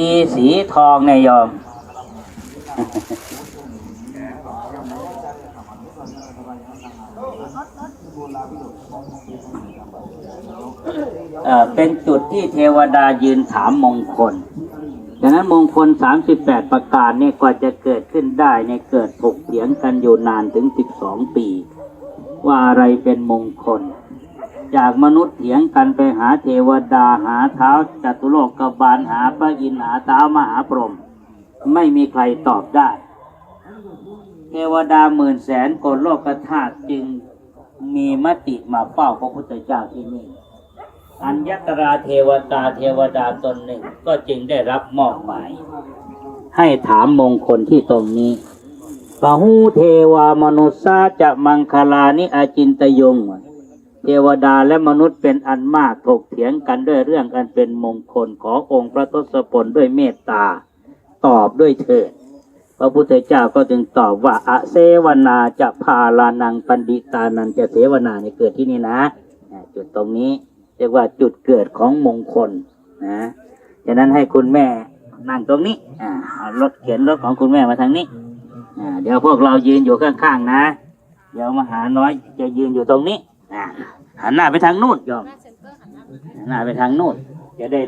มีสีทองในยอมเอ่อเป็นจุดที่เทวดายืนถามมงคลดังนั้นมงคล 38 ประการนี่กว่าจะเกิดขึ้นได้เนี่ยเกิดถกเถียงกันอยู่นานถึง 12 ปี ว่าอะไรเป็นมงคล จากมนุษย์เถียงกันไปหาเทวดาหาเท้าจตุโลกบาลหาพระอินทร์หาเท้ามหาพรหมไม่มีใครตอบได้ เทวดาหมื่นแสนกนโลกธาตุจึงมีมติมาเฝ้าพระพุทธเจ้าที่นี่ อัญญตราเทวตาเทวดาตนหนึ่งก็จึงได้รับมอบหมาย ให้ถามมงคลที่ตรงนี้ปะหูเทวามนุษย์าจะมังคลานิอาจินตยง เทวดาและมนุษย์เป็นอันมากถกเถียงกันด้วยเรื่องอันเป็นมงคลขอองค์พระทศพลด้วยเมตตา ตอบด้วยเถิดพระพุทธเจ้าก็จึงตอบว่าอเสวนาจะพาลานังปันดิตานันจะเสวนาในเกิดที่นี่นะ จุดตรงนี้เรียกว่าจุดเกิดของมงคลนะฉะนั้นให้คุณแม่นั่งตรงนี้เอารถเข็นรถของคุณแม่มาทางนี้เดี๋ยวพวกเรายืนอยู่ข้างๆนะ เดี๋ยวมหาน้อยจะยืนอยู่ตรงนี้ หันหน้าไปทางนู่นโยมหันหน้าไปทางนู่นจะได้